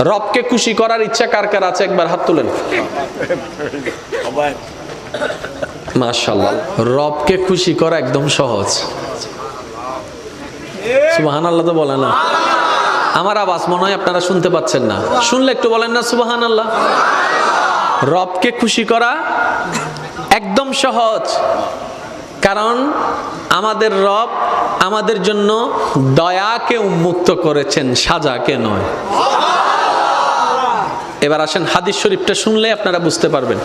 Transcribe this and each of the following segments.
রবকে খুশি করার ইচ্ছা কার কার আছে? একবার হাত তুলেন। মাশাল্লাহ রবকে খুশি করা একদম সহজ। সুবাহান আল্লাহ তো বলে না। আমার আওয়াজ মনে হয় আপনারা শুনতে পাচ্ছেন না। শুনলে একটু বলেন না সুবাহান আল্লাহ রবকে খুশি করা একদম সহজ। কারণ আমাদের রব আমাদের জন্য দয়াকে উন্মুক্ত করেছেন, সাজাকে নয়। এবার আসেন হাদিস শরীফটা শুনলে আপনারা বুঝতে পারবেন।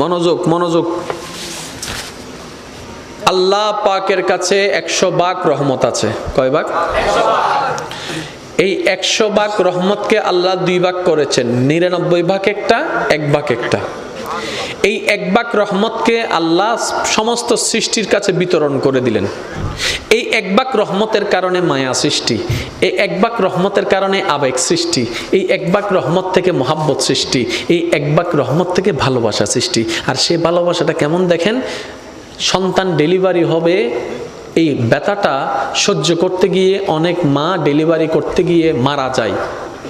মনোযোগ মনোযোগ। আল্লাহ পাকের কাছে একশো বাক রহমত আছে। কয় বাক? এই একশো বাক রহমতকে আল্লাহ দুই ভাগ করেছেন। নিরানব্বই ভাগ একটা, এক ভাগ একটা। এই একবাক রহমতকে আল্লাহ সমস্ত সৃষ্টির কাছে বিতরণ করে দিলেন। এই একবাক রহমতের কারণে মায়া সৃষ্টি, এই একবাক রহমতের কারণে আবেগ সৃষ্টি, এই একবাক রহমত থেকে মহাব্বত সৃষ্টি, এই একবাক রহমত থেকে ভালোবাসা সৃষ্টি। আর সেই ভালোবাসাটা কেমন দেখেন? সন্তান ডেলিভারি হবে, এই ব্যথাটা সহ্য করতে গিয়ে অনেক মা ডেলিভারি করতে গিয়ে মারা যায়।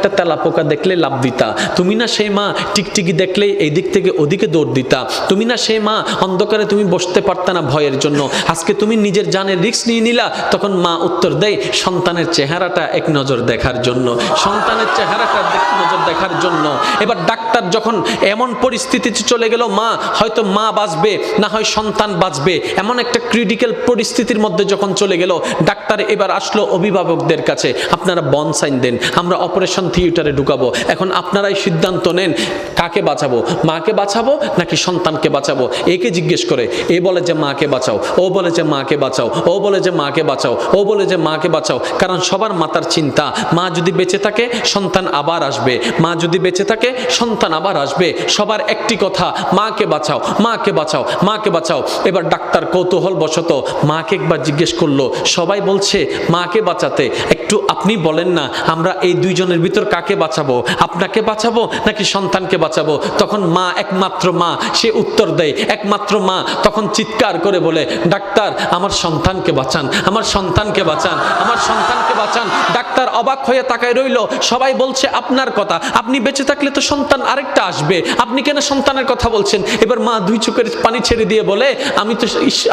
একটা তেলা পোকা দেখলে লাভ দিতা। তুমি না সেই মা টিকটিকি দেখলে এই দিক থেকে ওদিকে দৌড় দিতা। তুমি না সেই মা অন্ধকারে তুমি বসতে পারতা না ভয়ের জন্য। আজকে তুমি নিজের জানের রিক্স নিয়ে নিলা, তখন মা উত্তর দেয়, সন্তানের চেহারাটা এক নজর দেখার জন্য। সন্তানের চেহারাটা নজর দেখার জন্য। এবার ডাক্তার যখন এমন পরিস্থিতিতে চলে গেল, মা, হয়তো মা বাঁচবে, না হয় সন্তান বাঁচবে। এমন একটা ক্রিটিক্যাল পরিস্থিতির মধ্যে যখন চলে গেল, ডাক্তার এবার আসলো অভিভাবকদের কাছে। আপনারা বন সাইন দেন, আমরা অপারেশন থিয়েটারে ঢুকাবো। এখন আপনারাই সিদ্ধান্ত নেন, কাকে বাঁচাবো? মাকে বাঁচাবো নাকি সন্তানকে বাঁচাবো? একে জিজ্ঞেস করে, এ বলে যে মাকে বাঁচাও, ও বলে যে মাকে বাঁচাও, ও বলে যে মাকে বাঁচাও, ও বলে যে মাকে বাঁচাও। কারণ সবার মাতার চিন্তা, মা যদি বেঁচে থাকে, সন্তান আবার আসবে। মা যদি বেঁচে থাকে, সন্তান আবার আসবে। সবার একটি কথা, মাকে বাঁচাও মাকে বাঁচাও মাকে বাঁচাও। এবার ডাক্তার কৌতূহল বশত মাকে একবার জিজ্ঞেস করল, সবাই বলছে, মাকে বাঁচাতে। একটু আপনি বলেন না, আমরা এই দুইজনের ভিতর কাকে বাঁচাবো? আপনাকে বাঁচাবো নাকি সন্তানকে বাঁচাবো? তখন মা একমাত্র মা, সে উত্তর দেয়, একমাত্র মা তখন চিৎকার করে বলে, ডাক্তার, আমার সন্তানকে বাঁচান, আমার সন্তানকে বাঁচান, আমার সন্তানকে বাঁচান। ডাক্তার অবাক হয়ে তাকায় রইল। সবাই বলছে, আপনার কথা, আপনি বেঁচে থাকলে তো সন্তান আরেকটা আসবে। আপনি কেন সন্তানের কথা বলছেন? এবার মা দুই চোখের পানি ছেড়ে দিয়ে বলে, আমি তো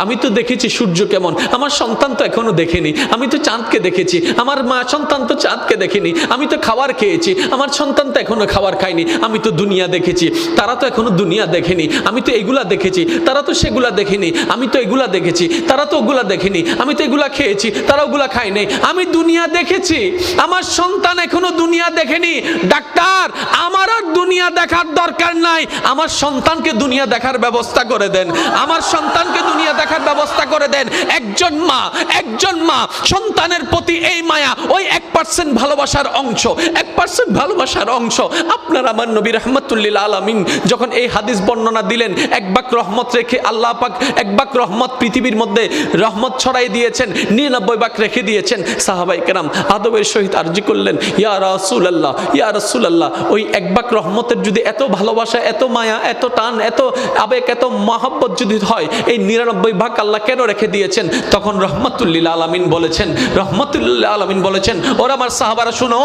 আমি তো দেখেছি সূর্য কেমন। আমার সন্তান তো এখনও দেখেনি। আমি তো চাঁদকে দেখেছি। আমার মা সন্তান তো চাঁদকে দেখেনি। আমি তো খাবার খেয়েছি। আমার সন্তান তো এখনও খাবার খায়নি। আমি তো দুনিয়া দেখেছি। তারা তো এখনও দুনিয়া দেখেনি। আমি তো এগুলা দেখেছি। তারা তো সেগুলা দেখেনি। আমি তো এগুলা দেখেছি। তারা তো ওগুলা দেখেনি। আমি তো এগুলা খেয়েছি। তারা ওগুলা খায় নাই। আমি দুনিয়া দেখেছি। আমার সন্তান এখনও দুনিয়া দেখেনি। ডাক্তার, আমার দুনিয়া দেখার দরকার নাই। আমার সন্তানকে দুনিয়া দেখার ব্যবস্থা করে দেন। আমার সন্তানকে দুনিয়া দেখার ব্যবস্থা করে দেন। একজন মা একজন মা, সন্তানের প্রতি এই মায়া, ওই এক পার্সেন্ট ভালোবাসার অংশ, এক পার্সেন্ট ভালোবাসার অংশ। আপনার আমার নবী রহমতুল্লিল আলমিন যখন এই হাদিস বর্ণনা দিলেন, এক বাক রহমত রেখে আল্লাহ পাক এক বাক রহমত পৃথিবীর মধ্যে রহমত ছড়াই দিয়েছেন, নিরানব্বই বাক রেখে দিয়েছেন। সাহাবাই কেরাম আদবের সহিত আর্জি করলেন, ইয়া রাসুল আল্লাহ ইয়া রাসুল আল্লাহ ওই এক বাক রহমতের যদি এত ভালোবাসা, এত মায়া, এত টান, এত আবেগ, এত মহাব্বত যদি হয়, এই নিরানব্বই ভাগ আল্লাহ কেন রেখে দিয়েছেন? তখন রহমতুল্লিল আলমিন বলেছেন রহমতুল্লাহ আলমিন বলেছেন, ওরা আমার সাহাবারা, শুনো,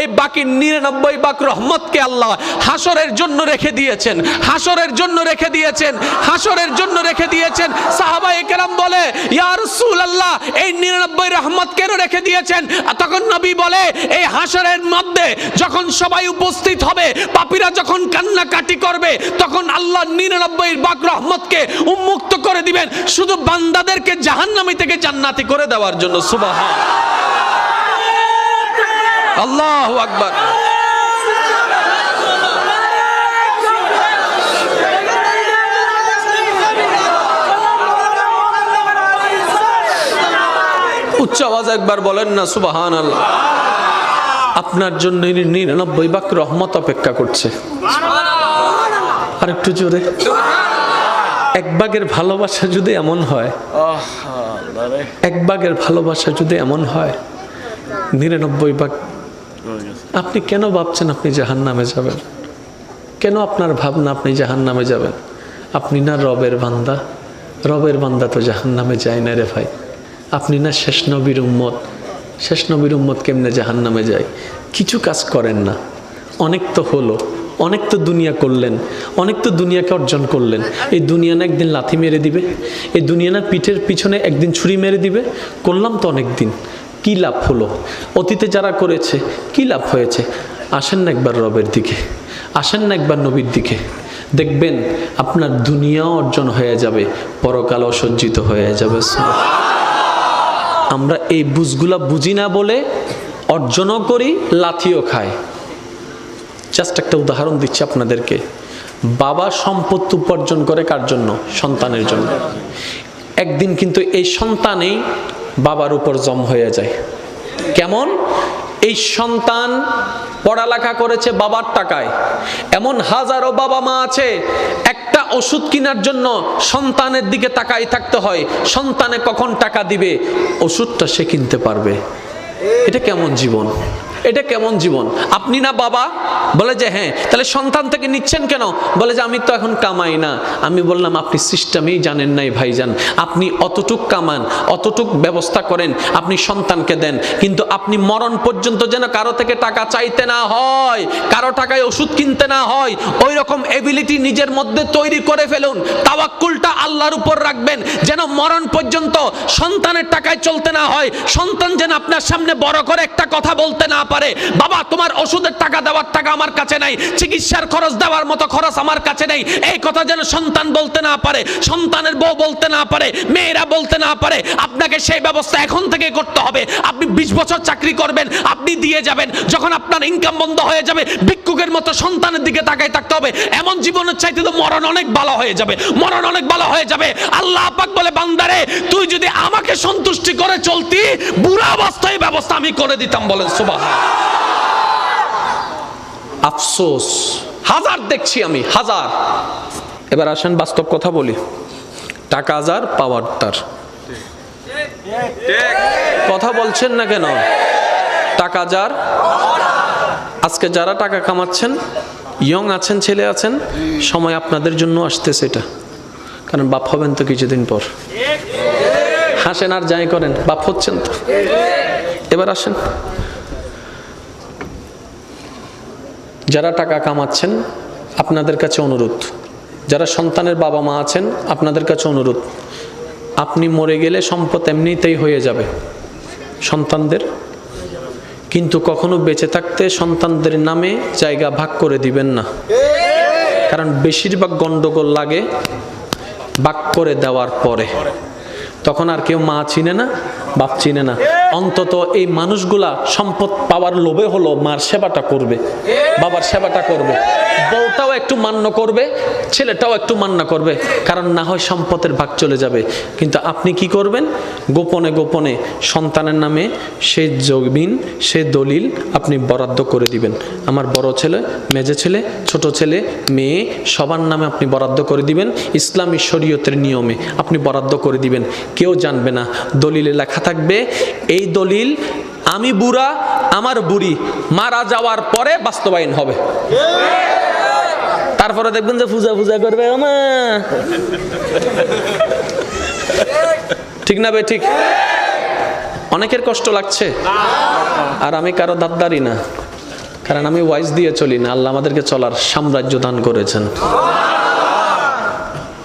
এই বাকি নিরানব্বই ভাগ রহমতকে আল্লাহ হাসরের জন্য রেখে দিয়েছেন, হাসরের জন্য রেখে দিয়েছেন, হাসরের জন্য রেখে দিয়েছেন। সাহাবা একরাম বলে, ইয়া রাসূলুল্লাহ, এই নিরানব্বই রহমত কেন রেখে দিয়েছেন? তখন নবী বলে, এই হাসরের মধ্যে যখন সবাই উপস্থিত হবে, পাপীরা যখন কান্নাকাটি করবে, তখন আল্লাহ নিরানব্বই বাক রহমতকে উন্মুক্ত করে দিবেন শুধু বান্দাদেরকে জাহান্নামী থেকে জান্নাতি করে দেওয়ার জন্য, সুবহান। আল্লাহু আকবার। উচ্চ আওয়াজ একবার বলেন না সুবাহান আল্লাহ আপনার জন্য নিরানব্বই ভাগ রহমত অপেক্ষা করছে। আর একটু জোরে। এক ভাগের ভালোবাসা যদি এমন হয়, এক ভাগের ভালোবাসা যদি এমন হয়, নিরানব্বই ভাগ আপনি কেন ভাবছেন আপনি জাহান নামে যাবেন? কেন আপনার ভাবনা আপনি জাহান নামে যাবেন? আপনি না রবের বান্দা? রবের বান্দা তো জাহান নামে যায় না রে ভাই। আপনি না শেষ নবীর উম্মত? শেষ নবীর উম্মত কেমনে জাহান নামে যায়? কিছু কাজ করেন না। অনেক তো হলো, অনেক তো দুনিয়া করলেন, অনেক তো দুনিয়াকে অর্জন করলেন। এই দুনিয়া না একদিন লাথি মেরে দিবে? এই দুনিয়া না পিঠের পিছনে একদিন ছুরি মেরে দিবে? করলাম তো অনেক দিন কী লাভ হলো? অতীতে যারা করেছে, কী লাভ হয়েছে? আসেন না একবার রবের দিকে। আসেন না একবার নবীর দিকে। দেখবেন আপনার দুনিয়াও অর্জন হয়ে যাবে, পরকালও সজ্জিত হয়ে যাবে। আমরা এই বুঝগুলা বুঝি না বলে অর্জনও করি, লাথিও খাই। জাস্ট একটা উদাহরণ দিচ্ছি আপনাদেরকে। বাবা সম্পত্তি উপার্জন করে কার জন্য? সন্তানের জন্য। একদিন কিন্তু এই সন্তানেই বাবার উপর জম হয়ে যায়। কেমন? এই সন্তান পড়ালেখা করেছে বাবার টাকায়। এমন হাজারো বাবা মা আছে একটা ওষুধ কেনার জন্য সন্তানের দিকে তাকাই থাকতে হয়। সন্তানে কখন টাকা দিবে? ওষুধটা সে কিনতে পারবে। এটা কেমন জীবন? এটা কেমন জীবন? আপনি না বাবা? বলে যে হ্যাঁ। তাহলে সন্তান থেকে নিচ্ছেন কেন? বলে যে আমি তো এখন কামাই না। আমি বললাম, আপনি সিস্টেমেই জানেন নাই ভাইজান। আপনি অতটুক কামান, অতটুক ব্যবস্থা করেন, আপনি সন্তানকে দেন। কিন্তু আপনি মরণ পর্যন্ত যেন কারও থেকে টাকা চাইতে না হয়, কারও টাকায় ওষুধ কিনতে না হয় ওই রকম এবিলিটি নিজের মধ্যে তৈরি করে ফেলুন। তাওয়াক্কুলটা আল্লাহর উপর রাখবেন। যেন মরণ পর্যন্ত সন্তানের টাকায় চলতে না হয়। সন্তান যেন আপনার সামনে বড় করে একটা কথা বলতে না পারে। বাবা, তোমার ওষুধের টাকা দেওয়ার টাকা আমার কাছে নাই। চিকিৎসার খরচ দেওয়ার মতো খরচ আমার কাছে নেই। এই কথা যেন সন্তান বলতে না পারে, সন্তানের বউ বলতে না পারে, মেয়েরা বলতে না পারে, আপনাকে সেই ব্যবস্থা এখন থেকে করতে হবে। আপনি বিশ বছর চাকরি করবেন, আপনি দিয়ে যাবেন। যখন আপনার ইনকাম বন্ধ হয়ে যাবে, ভিক্ষুকের মতো সন্তানের দিকে তাকাই থাকতে হবে। এমন জীবনের চাইতে তো মরণ অনেক ভালো হয়ে যাবে, মরণ অনেক ভালো হয়ে যাবে। আল্লাহ পাক বলে, বান্দারে, তুই যদি আমাকে সন্তুষ্টি করে চলতি বুড়া অবস্থায় ব্যবস্থা আমি করে দিতাম বলেন সুবাহ আফসোস, হাজার দেখছি আমি, হাজার। এবার আসেন বাস্তব কথা বলি। টাকা হাজার পাওয়ার তার। কথা বলছেন না কেন? টাকা যার, আজকে যারা টাকা কামাচ্ছেন ইয়ং আছেন, ছেলে আছেন, সময় আপনাদের জন্য আসতেছে এটা। কারণ বাপ হবেন তো কিছুদিন পর। হাসেন আর যাই করেন, বাপ হচ্ছেন তো। এবার আসেন। যারা টাকা কামাচ্ছেন, আপনাদের কাছে অনুরোধ। যারা সন্তানের বাবা মা আছেন, আপনাদের কাছে অনুরোধ। আপনি মরে গেলে সম্পদ এমনিতেই হয়ে যাবে সন্তানদের। কিন্তু কখনো বেঁচে থাকতে সন্তানদের নামে জায়গা ভাগ করে দিবেন না। কারণ বেশিরভাগ গন্ডগোল লাগে ভাগ করে দেওয়ার পরে। তখন আর কেউ মা চিনে না, বাপ চিনে না। অন্তত এই মানুষগুলা সম্পদ পাওয়ার লোভে হলো মার সেবাটা করবে বাবার সেবাটা করবে। বউটাও একটু মান্য করবে, ছেলেটাও একটু মান্য করবে, কারণ না হয় সম্পদের ভাগ চলে যাবে। কিন্তু আপনি কি করবেন? গোপনে গোপনে সন্তানের নামে সে জমিন, সে দলিল আপনি বরাদ্দ করে দিবেন। আমার বড় ছেলে, মেজে ছেলে, ছোট ছেলে, মেয়ে, সবার নামে আপনি বরাদ্দ করে দিবেন। ইসলামী শরীয়তের নিয়মে আপনি বরাদ্দ করে দিবেন। কেউ জানবে না, দলিলে লেখা থাকবে, এই দলিল আমি বুড়া, আমার বুড়ি মারা যাওয়ার পরে বাস্তবায়ন হবে। তারপরে দেখবেন যে পূজা পূজা করবে আমা ঠিক না বে, ঠিক? অনেকের কষ্ট লাগছে। আর আমি কারও দাদ্দারি না। কারণ আমি ওয়াইস দিয়ে চলি না। আল্লাহ আমাদেরকে চলার সাম্রাজ্য দান করেছেন।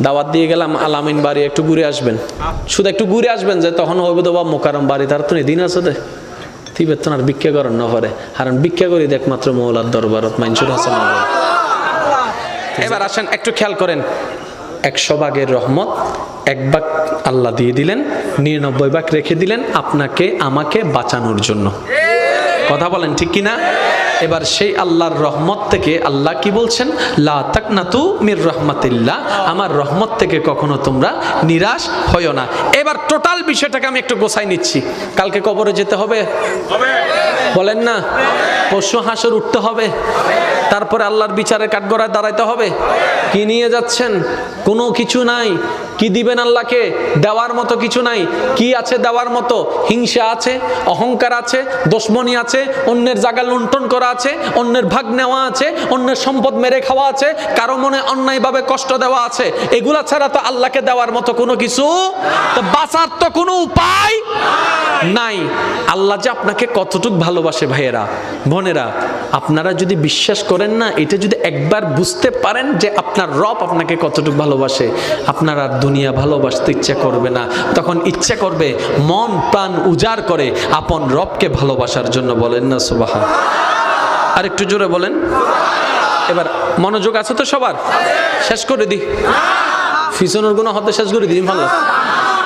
দাওয়াত দিয়ে গেলাম, আলামিন বাড়ি একটু ঘুরে আসবেন। শুধু একটু ঘুরে আসবেন যে তখন হবে তো বা মোকারম বাড়ি, তার তো দিন আছে তুই বেতন আর ভিক্ষা করেন না পারে। কারণ ভিক্ষা করি দেখ মাত্র মৌলার দরবারত, মাইনসুর হাসান এবার আসেন একটু খেয়াল করেন। একশো ভাগের রহমত এক ভাগ আল্লাহ দিয়ে দিলেন নিরানব্বই ভাগ রেখে দিলেন আপনাকে আমাকে বাঁচানোর জন্য। কথা বলেন ঠিক কিনা? এবার সেই আল্লাহর রহমত থেকে আল্লাহ কি বলছেন? লা তাকনাতু মির রহমাতিল্লাহ। আমার রহমত থেকে কখনো তোমরা নিরাশ হইও না। এবার টোটাল বিষয়টাকে আমি একটু গোছাই নিচ্ছি। কালকে কবরে যেতে হবে? বলেন না। পশু হাঁসের উঠতে হবে। তারপরে আল্লাহর বিচারে কাঠগড়ায় দাঁড়াইতে হবে। কি নিয়ে যাচ্ছেন? কোনো কিছু নাই। কি দিবেন আল্লাহকে? দেওয়ার মতো কিছু নাই। কি আছে দেওয়ার মতো? হিংসা আছে, অহংকার আছে দোষমনি আছে, অন্যের জায়গা লুণ্ঠন করা আছে, অন্যের ভাগ নেওয়া আছে, অন্যের সম্পদ মেরে খাওয়া আছে, কারও মনে অন্যায়ভাবে কষ্ট দেওয়া আছে। এগুলা ছাড়া তো আল্লাহকে দেওয়ার মতো কোনো কিছু তো বাঁচার তো কোনো উপায় নাই। আল্লাহ যে আপনাকে কতটুক ভালোবাসে ভাইয়েরা, বোনেরা, আপনারা যদি বিশ্বাস করেন না, এটা যদি একবার বুঝতে পারেন যে আপনার রব আপনাকে কতটুক ভালোবাসে, আপনার দুনিয়া ভালোবাসতে ইচ্ছা করবে না। তখন ইচ্ছা করবে, মন প্রাণ উজাড় করে আপন রবকে ভালোবাসার জন্য বলেন না সুবাহা আর একটু জোরে বলেন। এবার মনোযোগ আছে তো সবার? শেষ করে দি। ফিসনের গুণ হতে শেষ করে দিই ভালো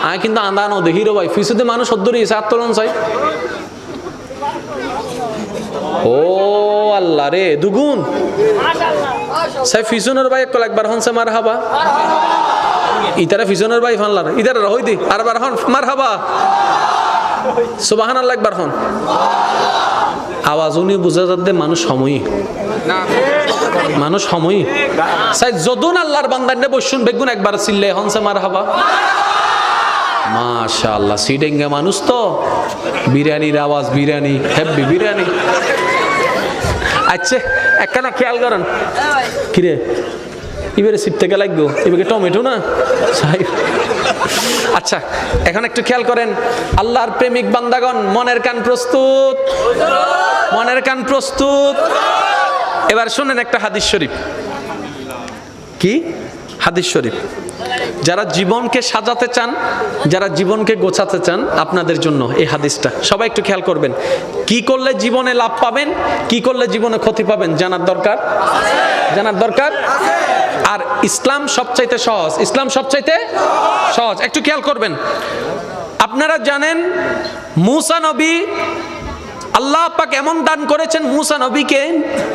আমি কিন্তু আন্দানো দেখি রে ভাই ফিসুতে মানুষ সদ্দরি আত্মলন চাই। ও আল্লাহ রে, দুগুণ। সাই ফিসনের ভাই একবার হনসে মার হাবা ইতারা ফিসনের ভাই ফানলার ইতারা রহই দি আর বার হন মার হাবা। সুবাহান আল্লাহ একবার হন। আওয়াজ উনি বুঝা যাতে মানুষ সময়ই মানুষ সময়ই সাই যদুন আল্লাহর বান্দার নে বসুন বেগুন একবার চিল্লে হন সে মার হাবা। মাশাআল্লাহ সিডেঙ্গা মানুষ তো। বিরিয়ানির আওয়াজ বিরিয়ানি হেব্বি বিরিয়ানি। আচ্ছা একখানা খেয়াল করেন। কিরে? এবারে সিপ থেকে লাগবো। এবারে টমেটো না? আচ্ছা এখন একটু খেয়াল করেন, আল্লাহর প্রেমিক বান্দাগণ, মনের কান প্রস্তুত। মনের কান প্রস্তুত। এবার শোনেন একটা হাদিস শরীফ। কি? হাদিস শরীফ। যারা জীবনকে সাজাতে চান, যারা জীবনকে গোছাতে চান, আপনাদের জন্য এই হাদিসটা। সবাই একটু খেয়াল করবেন। কি করলে জীবনে লাভ পাবেন, কি করলে জীবনে ক্ষতি পাবেন, জানার দরকার? জানার দরকার? আর ইসলাম সবচাইতে সহজ। ইসলাম সবচাইতে সহজ। একটু খেয়াল করবেন। আপনারা জানেন, মুসা নবী, আল্লাহ পাক এমন দান করেছেন, মুসা নবীকে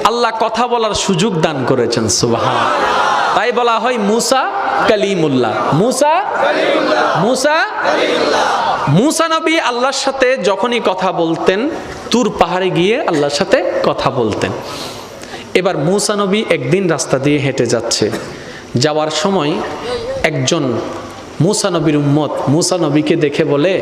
আল্লাহ কথা বলার সুযোগ দান করেছেন সুবাহান তাই বলা হয় মুসা কালিমুল্লাহ। মুসা মুসা মুসা নবী আল্লাহর সাথে যখনই কথা বলতেন, তুর পাহাড়ে গিয়ে আল্লাহর সাথে কথা বলতেন। এবার মুসা নবী একদিন রাস্তা দিয়ে হেঁটে যাচ্ছে। যাওয়ার সময় একজন মুসা নবীর উম্মত মুসা নবীকে দেখে বলে,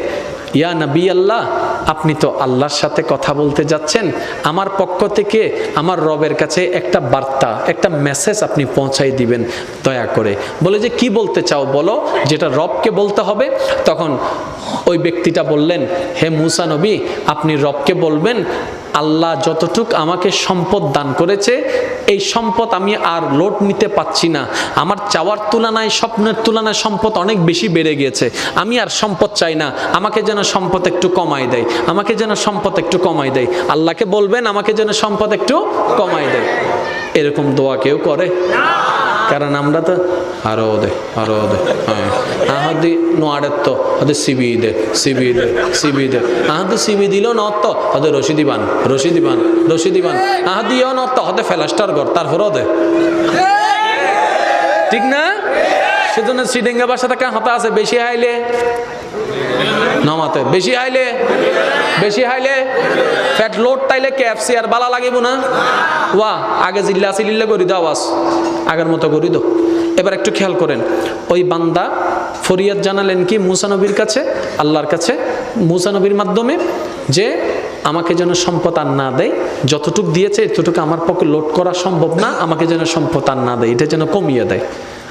ইয়া নবী আল্লাহ, আপনি তো আল্লাহর সাথে কথা বলতে যাচ্ছেন। আমার পক্ষ থেকে আমার রবের কাছে একটা বার্তা, একটা মেসেজ আপনি পৌঁছাই দিবেন, দয়া করে। বলে যে, কি বলতে চাও বলো? যেটা রবকে বলতে হবে। তখন ওই ব্যক্তিটা বললেন, হে মুসা নবী, আপনি রবকে বলবেন আল্লাহ যতটুক আমাকে সম্পদ দান করেছে, এই সম্পদ আমি আর লোড নিতে পাচ্ছি না। আমার চাওয়ার তুলনায়, স্বপ্নের তুলনায় সম্পদ অনেক বেশি বেড়ে গিয়েছে। আমি আর সম্পদ চাই না। আমাকে যেন সম্পদ একটু কমাই দেয়। আমাকে যেন সম্পদ একটু কমাই দেয়। আল্লাহকে বলবেন, আমাকে যেন সম্পদ একটু কমাই দেয়। এরকম দোয়া কেউ করে? কারণ আমরা তো আরও দে আরও দে হ্যাঁ। দে দে দে। আহাদি সিবি দিল নত হতে রশি দিবান রশি দিবান রশি দিবান আহাদি ইয় নত হতে ফেলাস্টার কর তারপরও দে। ঠিক না? সেজন্য সিডেঙ্গা বাসা থেকে হাতা আছে, বেশি আইলে? নমাতে, বেশি আইলে? বেশি হাইলে ফ্যাট লোড তাইলে কেএফসি আর বালা লাগিব না? ওয়া, আগে জিল্লা সিলিল্লা করি দাও আওয়াজ আগের মতো করি দো। এবার একটু খেয়াল করেন, ওই বান্দা ফরিয়াদ জানালেন কি মুসানবীর কাছে, আল্লাহর কাছে মুসানবীর মাধ্যমে, যে আমাকে যেন সম্পদ আর না দেয়, যতটুক দিয়েছে এতটুকু আমার পক্ষে লোড করা সম্ভব না, আমাকে যেন সম্পদ আর না দেয়, এটা যেন কমিয়ে দেয়।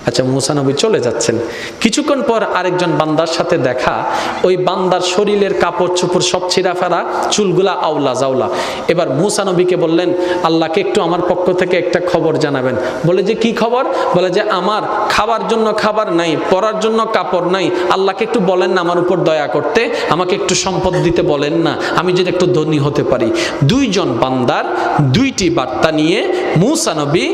আচ্ছা মুসা নবী চলে যাচ্ছেন। কিছুক্ষণ পর আরেকজন বান্দার সাথে দেখা, ওই বান্দার শরীরের কাপড় চোপড় সব ছিঁড়া ফেরা চুলগুলা আওলা জাওলা এবার মুসা নবীকে বললেন, আল্লাহকে একটু আমার পক্ষ থেকে একটা খবর জানাবেন। বলে যে, কি খবর? বলে যে, আমার খাবার জন্য খাবার নাই, পরার জন্য কাপড় নাই। আল্লাহকে একটু বলেন না, আমার উপর দয়া করতে। আমাকে একটু সম্পদ দিতে বলেন না। আমি যদি একটু ধনী হতে পারি। দুইজন বান্দার দুইটি বার্তা নিয়ে মুসা নবী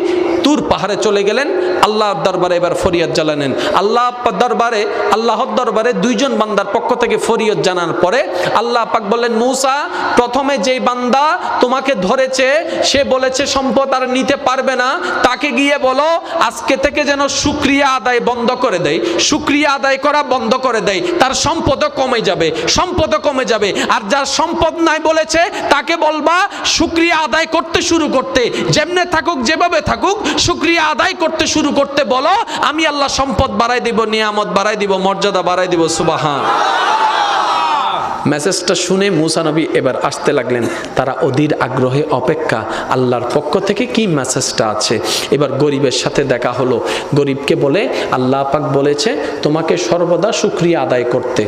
তুর পাহাড়ে চলে গেলেন, আল্লাহর দরবারে এবার ফরিয়াদ জ্বালানেন আল্লাহ দরবারে, আল্লাহর দরবারে দুইজন বান্দার পক্ষ থেকে ফরিয়াদ জানার পরে আল্লাহ পাক বললেন, মূসা, প্রথমে যেই বান্দা তোমাকে ধরেছে, সে বলেছে সম্পদ আর নিতে পারবে না, তাকে গিয়ে বলো, আজকে থেকে যেন শুক্রিয়া আদায় বন্ধ করে দেয় শুক্রিয়া আদায় করা বন্ধ করে দেয় তার সম্পদও কমে যাবে, সম্পদও কমে যাবে। আর যার সম্পদ নাই বলেছে, তাকে বলবা শুক্রিয়া আদায় করতে শুরু করতে। যেমনে থাকুক, যেভাবে থাকুক শুক্রিয়া আদায় করতে শুরু করতে বলো, আমি আল্লাহ সম্পদ বাড়াই দিব, নিয়ামত বাড়াই দিব, মর্যাদা বাড়াই দিব, সুবাহান। মেসেজটা শুনে মুসা নবী এবার আসতে লাগলেন। তারা অধীর আগ্রহে অপেক্ষা আল্লাহর পক্ষ থেকে কি মেসেজটা আছে? এবার গরিবের সাথে দেখা হলো। গরিবকে বলে, আল্লাহ পাক বলেছে তোমাকে সর্বদা শুক্রিয়া আদায় করতে।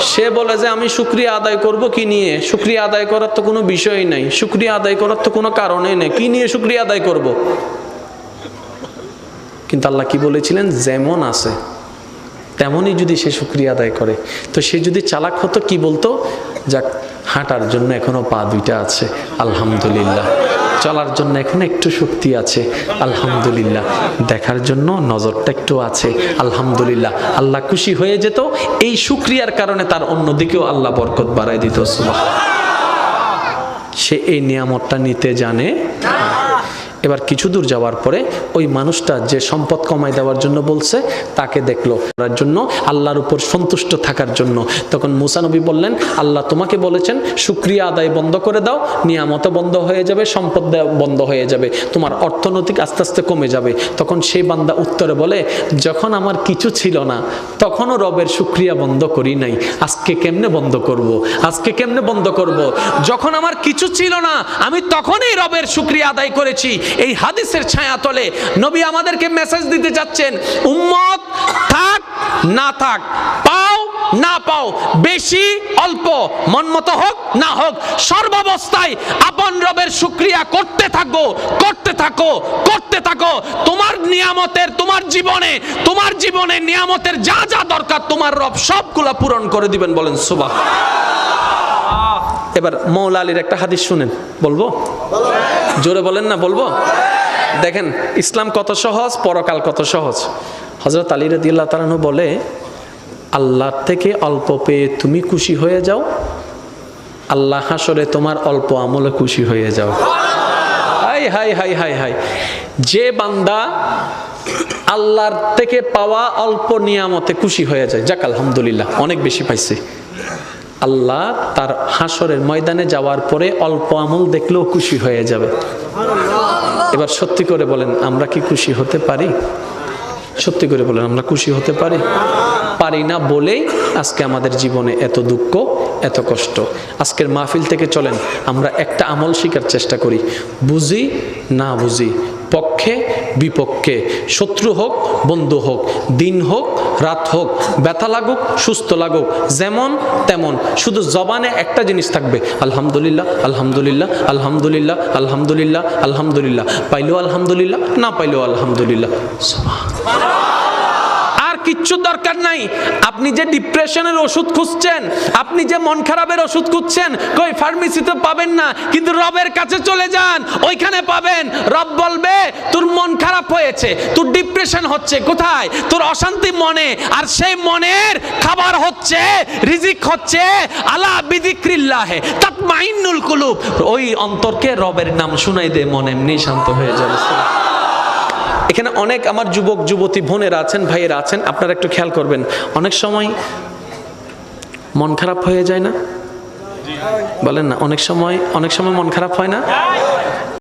সে বলে যে, আমি শুক্রিয়া আদায় করব কি নিয়ে? শুক্রিয়া আদায় করার তো কোনো বিষয়ই নাই। শুক্রিয়া আদায় করার তো কোনো কারণই নেই। কি নিয়ে শুক্রিয়া আদায় করব? কিন্তু আল্লাহ কি বলেছিলেন? যেমন আছে। তেমনই যদি সে শুক্রিয়া আদায় করে। তো সে যদি চালাক হতো, কি বলতো? যাক, হাঁটার জন্য এখনও পা দুইটা আছে। আলহামদুলিল্লাহ। চলার জন্য এখন একটু শক্তি আছে। আলহামদুলিল্লাহ। দেখার জন্য নজরটা একটু আছে। আলহামদুলিল্লাহ। আল্লাহ খুশি হয়ে যেত। এই শুক্রিয়ার কারণে তার অন্যদিকেও আল্লাহ বরকত বাড়াই দিত। সে এই নিয়ামতটা নিতে জানে। এবার কিছু দূর যাওয়ার পরে ওই মানুষটা যে সম্পদ কমাই দেওয়ার জন্য বলছে, তাকে দেখল। করার জন্য আল্লাহর উপর সন্তুষ্ট থাকার জন্য। তখন মুসানবী বললেন, আল্লাহ তোমাকে বলেছেন শুক্রিয়া আদায় বন্ধ করে দাও, নিয়ামত বন্ধ হয়ে যাবে, সম্পদ বন্ধ হয়ে যাবে, তোমার অর্থনৈতিক আস্তে আস্তে কমে যাবে। তখন সেই বান্দা উত্তরে বলে, যখন আমার কিছু ছিল না, তখনও রবের শুক্রিয়া বন্ধ করি নাই। আজকে কেমনে বন্ধ করব। আজকে কেমনে বন্ধ করব। যখন আমার কিছু ছিল না, আমি তখনই রবের শুক্রিয়া আদায় করেছি। এই হাদিসের ছায়া তলে নবী আমাদেরকে মেসেজ দিতে যাচ্ছেন, উম্মত, থাক, না থাক, পাও, না পাও, বেশি, অল্প, মন মতো হোক, না হোক, সর্বাবস্থায় আপন রবের শুক্রিয়া করতে থাকো করতে থাকো করতে থাকো। তোমার নিয়ামতের, তোমার জীবনে তোমার জীবনে নিয়ামতের যা যা দরকার, তোমার রব সবগুলা পূরণ করে দিবেন বলেন সুবাহ এবার মৌলা আলীর একটা হাদিস শুনেন, বলব? জোরে বলেন না, বলব? দেখেন, ইসলাম কত সহজ, পরকাল কত সহজ। হজরত আলী রদিল্লা তালানু বলে আল্লাহর থেকে অল্প পেয়ে তুমি খুশি হয়ে যাও, আল্লাহ হাসরে তোমার অল্প আমলে খুশি হয়ে যাও। হাই হাই হাই হাই হাই। যে বান্দা আল্লাহর থেকে পাওয়া অল্প নিয়ামতে খুশি হয়ে যায়, যাক আলহামদুলিল্লাহ, অনেক বেশি পাইছে। আল্লাহ তার হাসরের ময়দানে যাওয়ার পরে অল্প আমল দেখলেও খুশি হয়ে যাবে। এবার সত্যি করে বলেন আমরা কি খুশি হতে পারি? সত্যি করে বলেন আমরা খুশি হতে পারি? পারি না বলেই আজকে আমাদের জীবনে এত দুঃখ এত কষ্ট। আজকের মাহফিল থেকে চলেন আমরা একটা আমল শিকার চেষ্টা করি। বুঝি না বুঝি পক্ষে, বিপক্ষে। শত্রু হোক, বন্ধু হোক, দিন হোক, রাত হোক, ব্যথা লাগুক, সুস্থ লাগুক, যেমন তেমন। শুধু জবানে একটা জিনিস থাকবে, আলহামদুলিল্লাহ আলহামদুলিল্লাহ আলহামদুলিল্লাহ আলহামদুলিল্লাহ আলহামদুলিল্লাহ। পাইলেও আলহামদুলিল্লাহ, না পাইলেও আলহামদুলিল্লাহ। কিচ্ছু দরকার নাই। আপনি যে ডিপ্রেশনের ওষুধ খুঁজছেন, আপনি যে মন খারাপের ওষুধ খুঁজছেন, কই ফার্মেসিতে পাবেন না, কিন্তু রবের কাছে চলে যান, ওইখানে পাবেন। রব বলবে, তোর মন খারাপ হয়েছে, তোর ডিপ্রেশন হচ্ছে কোথায়? তোর অশান্তি মনে, আর সেই মনের খাবার হচ্ছে, রিজিক হচ্ছে, আলা বিদিক্রিল্লাহে, তাতমাইন্নুল কুলুব। ওই অন্তরকে রবের নাম শুনাই দে, মন এমনি শান্ত হয়ে যাবে। এখানে অনেক আমার যুবক, যুবতী বোনেরা আছেন, ভাইয়েরা আছেন, আপনারা একটু খেয়াল করবেন। অনেক সময় মন খারাপ হয়ে যায় না? বলেন না, অনেক সময় অনেক সময় মন খারাপ হয় না?